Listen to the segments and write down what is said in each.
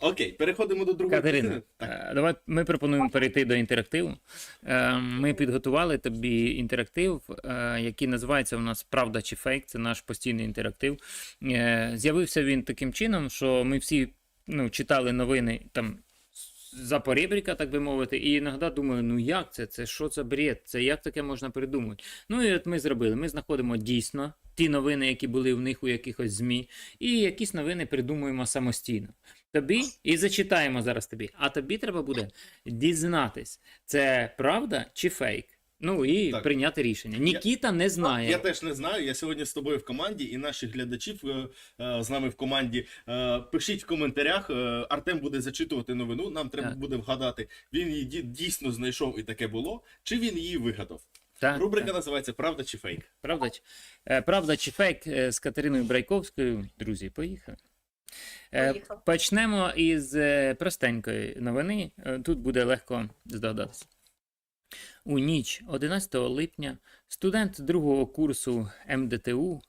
Окей, переходимо до другої Катерина. Так. давай ми пропонуємо перейти до інтерактиву. Е, Ми підготували тобі інтерактив, е, який називається у нас Правда чи фейк. Це наш постійний інтерактив. Е, З'явився він таким чином, що ми всі ну, читали новини там. За поребріка, так би мовити, і іноді думаю, ну як це? Це що це бред? Це як таке можна придумати? Ну і от ми зробили. Ми знаходимо дійсно ті новини, які були в них у якихось ЗМІ, і якісь новини придумуємо самостійно. Тобі і зачитаємо зараз тобі. А тобі треба буде дізнатись, це правда чи фейк. Ну і Так. прийняти рішення. Нікіта не знає. Я теж не знаю. Я сьогодні з тобою в команді, і наших глядачів е, е, з нами в команді. Е, Пишіть в коментарях. е, Артем буде зачитувати новину. Нам треба Так. буде вгадати, він її дійсно знайшов і таке було, чи він її вигадав. Так, Рубрика так. називається Правда чи фейк. Правда, чи- е, правда чи фейк з Катериною Брайковською. Друзі, поїхали. Е, Поїхали. Почнемо із е, простенької новини. Е, Тут буде легко здогадатися. У ніч 11 липня студент другого курсу МДТУ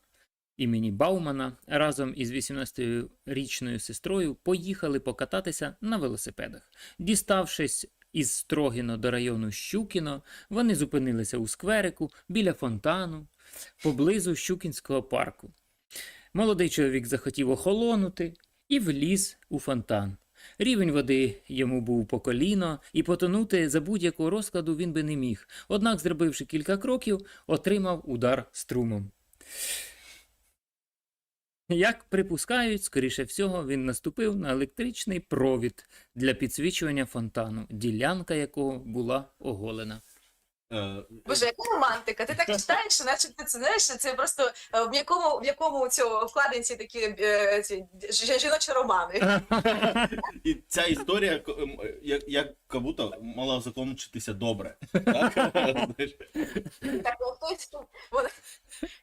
імені Баумана разом із 18-річною сестрою поїхали покататися на велосипедах. Діставшись із Строгіно до району Щукіно, вони зупинилися у скверику біля фонтану поблизу Щукінського парку. Молодий чоловік захотів охолонути і вліз у фонтан. Рівень води йому був по коліно, і потонути за будь-якого розкладу він би не міг. Однак, зробивши кілька кроків, отримав удар струмом. Як припускають, скоріше всього, він наступив на електричний провід для підсвічування фонтану, ділянка якого була оголена. Е, Боже, яка романтика? Ти так читаєш, наче ти це знаєш, це просто е, в якому в якому цього вкладинці такі е, ці жіночі романи. І ця історія ко- як, як будто мала закінчитися добре. Так? Так, ну, хтось вона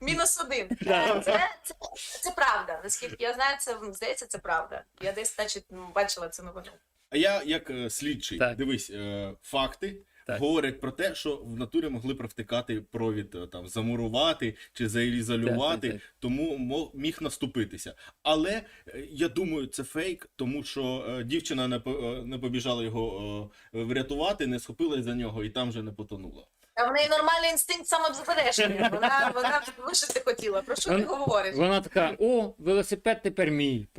мінус один. Е, Це, це, це правда. Наскільки я знаю, це здається, це правда. Я десь, значить, бачила цю новину. А я як слідчий, Так. дивись, факти. Так. Говорять про те, що в натурі могли провтикати провід, е, там замурувати чи заізолювати, Так, так, так. тому міг наступитися. Але е, я думаю, це фейк, тому що е, дівчина не, е, не побіжала його е, врятувати, не схопилась за нього і там вже не потонула. А в неї нормальний інстинкт самозаперечення. Вона, вона вижити хотіла. Про що ти говориш? Вона така: о, велосипед тепер мій.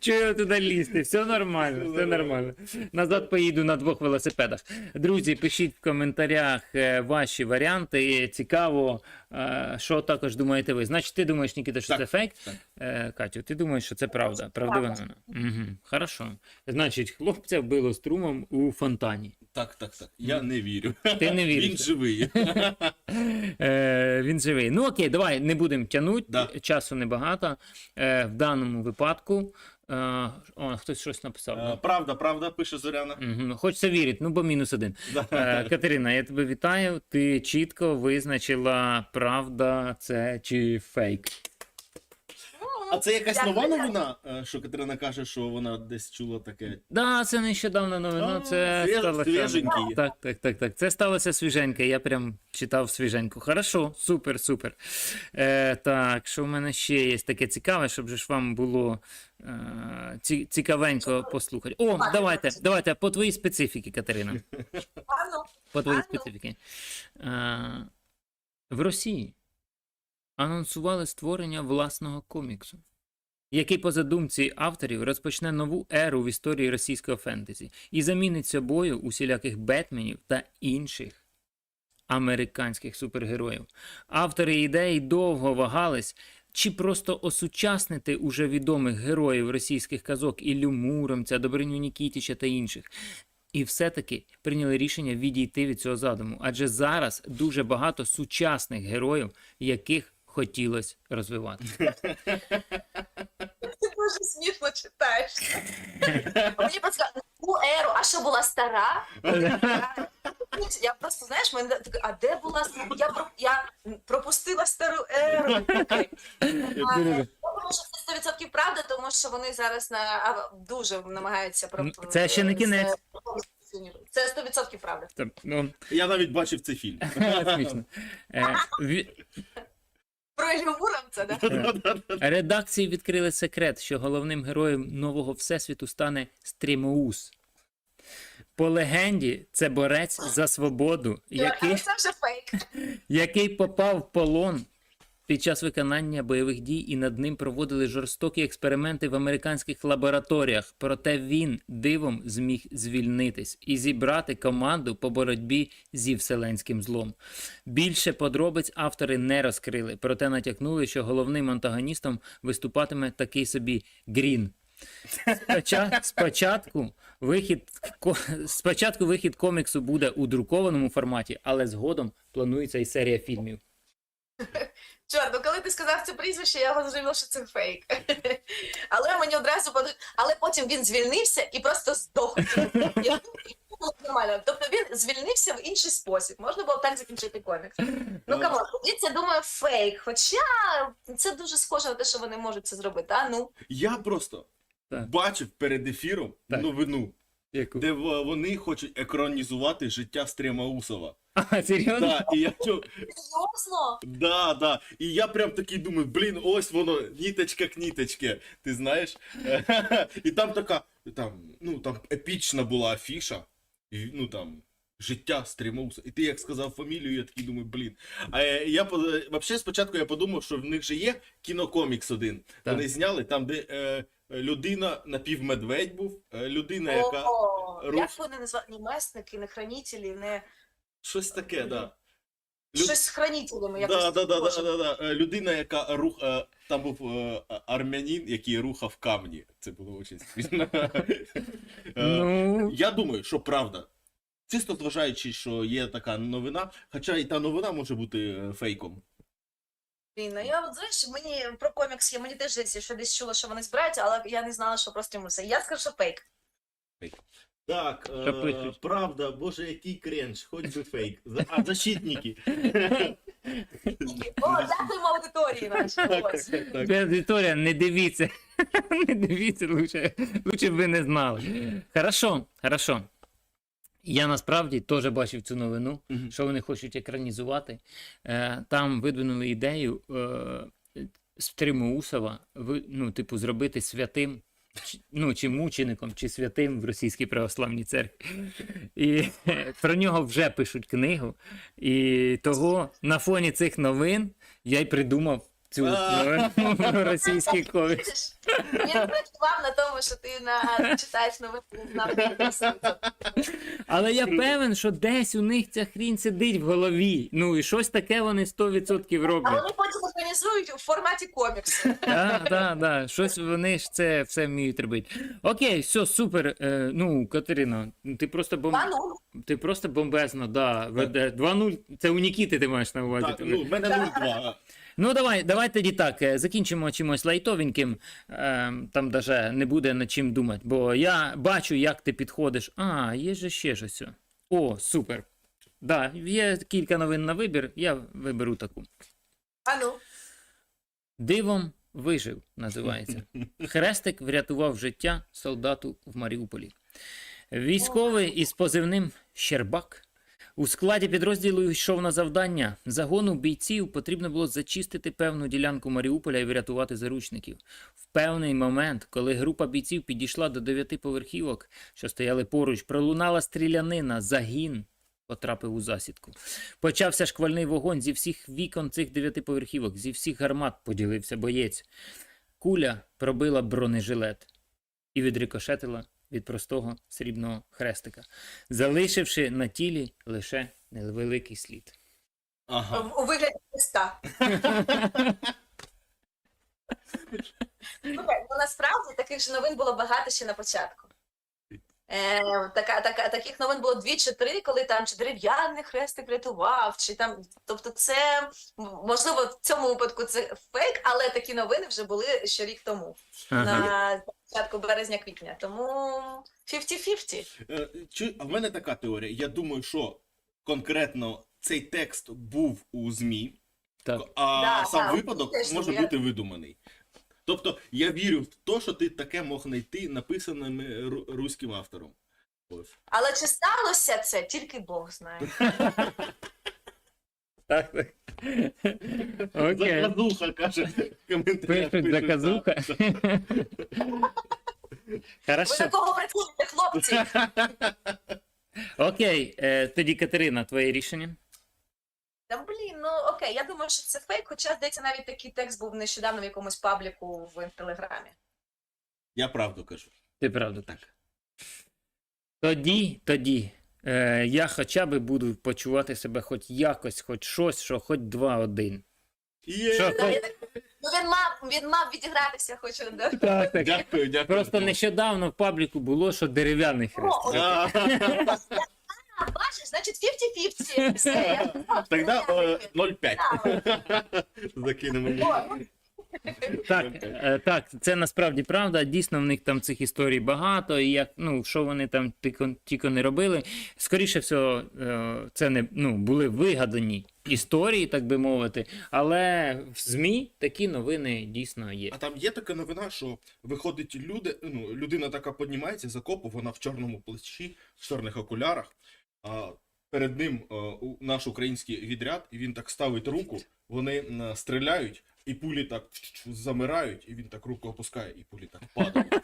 Чого туди лізти? Все нормально, все нормально. Назад поїду на двох велосипедах. Друзі, пишіть в коментарях е, ваші варіанти. Цікаво, е, що також думаєте ви. Значить, ти думаєш, Нікіта, що Так, це фейк? так. Е, Катю, ти думаєш, що це правда? Правдива новина. Угу, хорошо. Значить, хлопця вбило струмом у фонтані. Так, так, так. Я не вірю. Ти не віриш. Він живий. Він живий. Ну окей, давай не будемо тягнути. Да. Часу небагато. В даному випадку. Е, о, хтось щось написав. Е, Правда, правда, пише Зоряна. Угу. Хочеться вірити, ну бо мінус один. Е, Катерина, я тебе вітаю. Ти чітко визначила, правда це чи фейк. А це якась нова новина, е, що Катерина каже, що вона десь чула таке. Да, це нещодавна новина. А, Це свіж- сталося. свіженький. Так, так, так, так. Це сталося свіженьке. Я прям читав свіженько. Хорошо, супер, супер. Е, так, що в мене ще є таке цікаве, щоб же ж вам було е, ці, цікавенько послухати. О, давайте, давайте по твоїй специфіки, Катерина. Ану, По твоїй Ладно. специфіки. Е, в Росії анонсували створення власного коміксу, який по задумці авторів розпочне нову еру в історії російського фентезі і замінить собою усіляких Бетменів та інших американських супергероїв. Автори ідеї довго вагались. Чи просто осучаснити уже відомих героїв російських казок Іллю Муромця, Добриню Нікітіча та інших, і все-таки прийняли рішення відійти від цього задуму, адже зараз дуже багато сучасних героїв, яких хотілося розвивати. ти дуже смішно читаєш. А Мені просто ну еру, а що була стара? Я просто знаєш, мене таке, а де була я про я пропустила стару еру. Окей. А, Я думаю, що це 100% правда, тому що вони зараз на а, дуже намагаються про Це ще не кінець. Це 100% правда. Та, ну, Я навіть бачив цей фільм. смішно. Е, ві- Да? Редакції відкрили секрет, що головним героєм нового всесвіту стане Стрімоус. По легенді, це борець за свободу, який, це вже фейк. який попав в полон під час виконання бойових дій, і над ним проводили жорстокі експерименти в американських лабораторіях. Проте він дивом зміг звільнитись і зібрати команду по боротьбі зі вселенським злом. Більше подробиць автори не розкрили, проте натякнули, що головним антагоністом виступатиме такий собі Грін. Споча- Спочатку вихід, спочатку вихід коміксу буде у друкованому форматі, але згодом планується і серія фільмів. Чорт, ну коли ти сказав це прізвище, я зрозуміла, що це фейк. Але мені одразу подумали, але потім він звільнився і просто здох. Нормально. Тобто він звільнився в інший спосіб. Можна було так закінчити комікс. Ну камон, це думаю, фейк. Хоча це дуже схоже на те, що вони можуть це зробити. А ну Я просто Так. бачив перед ефіром Так. новину, Яку? де в- вони хочуть екранізувати життя Стрімаусова. А, серйозно? Да, і я чув, серйозно? да, да. І я прям такий думаю, блін, ось воно, ніточка к ніточки, ти знаєш? І там така, там, ну там епічна була афіша, і, ну там. Життя Стрімауса. І ти як сказав фамілію, я такий думаю, блін. А е, я по- взагалі спочатку я подумав, що в них же є кінокомікс один. Так. Вони зняли там, де е, людина напівмедведь був, е, людина, яка. О, як вони називають? Не месники, не хранителі, не Щось таке, да. Лю- щось з хранителями. Да, якось да, да, да, схоже. да, да. Е, Людина, яка рух. е, Там був е, армянин, який рухав камні. Це було дуже смішно. Е, Ну, Я думаю, що правда. Чисто зважаючи, що є така новина, хоча і та новина може бути е, фейком. Блін, ну я от знаєш, мені про комікс є, мені теж здається, що десь чула, що вони збираються, але я не знала, що просто йому все. Я скажу, що фейк. Так, е, пишуть? правда, боже, який кренж, хоч би фейк. За- А, защитники. О, дякуємо аудиторії нашій. Ось. Вікторія, не дивіться. Не дивіться, лучше, лучше б ви не знали. Хорошо, хорошо. Я насправді теж бачив цю новину, Мгм. що вони хочуть екранізувати. Е, Там видвинули ідею е, Стримоусова, ви- ну, типу, зробити святим, чи- ну, чи мучеником, чи святим в Російській православній церкві. І е, про нього вже пишуть книгу. І того на фоні цих новин я й придумав цю А. російський Він працював на тому, що ти на читаєш новини, знав. Але я певен, що десь у них ця хрінь сидить в голові. Ну і щось таке вони 100% А роблять. вони потім організують у форматі коміксу. Так, так, так. Щось вони ж це все вміють робити. Окей, все, супер. Е, ну, Катерина, ти просто бом... А ти просто бомбезно, да. Веде 2-0. Це у Нікіти ти маєш на увазі. Так, ну, в мене 0-2. Ну, давай, давай тоді так. е, Закінчимо чимось лайтовеньким. Е, там даже не буде над чим думати. Бо я бачу, як ти підходиш. А, є же ще щось. О, супер. Да, є кілька новин на вибір, я виберу таку. а ну. Дивом вижив, називається. Хрестик врятував життя солдату в Маріуполі. Військовий із позивним Щербак у складі підрозділу йшов на завдання. Загону бійців потрібно було зачистити певну ділянку Маріуполя і врятувати заручників. В певний момент, коли група бійців підійшла до дев'яти поверхівок, що стояли поруч, пролунала стрілянина, загін потрапив у засідку. Почався шквальний вогонь зі всіх вікон цих дев'ятиповерхівок, зі всіх гармат поділився боєць. Куля пробила бронежилет і відрикошетила від простого срібного хрестика, залишивши на тілі лише невеликий слід. Ага. У вигляді. Слухай, ну насправді таких ж новин було багато ще на початку. Е, така, така, таких новин було дві чи три, коли там чи дерев'яний хрестик врятував, чи там. Тобто, це можливо в цьому випадку це фейк, але такі новини вже були ще рік тому, Ага. на початку березня-квітня. Тому 50-50. Е, Чи, а в мене така теорія. Я думаю, що конкретно цей текст був у ЗМІ, Так. а Да, сам да, випадок теж може я- бути видуманий. Тобто я вірю в те, що ти таке мог знайти написаним руським автором. Ось. Але чи сталося це, тільки Бог знає. Так, так. Окей. Заказуха, каже. в коментарях Пишуть пишуть, заказуха. Ви Хорошо. на кого працюєте, хлопці? Окей, е, тоді Катерина, твоє рішення. Та блін, ну окей, я думаю, що це фейк, хоча, здається, навіть такий текст був нещодавно в якомусь пабліку в телеграмі. Я правду кажу. Ти правда так. Тоді, тоді. Е, я хоча б буду почувати себе хоч якось, хоч щось, що хоч 2-1. Є. Що, так- Ну він мав, він мав відігратися хоч один. Так, так. Дякую, дякую. Просто нещодавно в пабліку було, що дерев'яний хрест. О, А, А, бачиш, значить 50-50. Все, я знала, Тоді що е, я 0,5. Закинемо. О, ну, Так, е, так, це насправді правда. Дійсно, в них там цих історій багато, і як ну що вони там тільки, тільки не робили. Скоріше всього, е, це не ну, були вигадані історії, так би мовити. Але в ЗМІ такі новини дійсно є. А там є така новина, що виходить люди, ну, людина така піднімається з окопу, вона в чорному плащі, в чорних окулярах. А перед ним е, у- наш український відряд, і він так ставить руку, вони м, стріляють, і пулі так замирають, і він так руку опускає, і пулі так падають.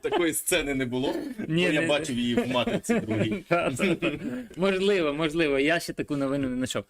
Такої сцени не було. Ні, я бачив її в матриці другій. Можливо, можливо. Я ще таку новину не знайшов.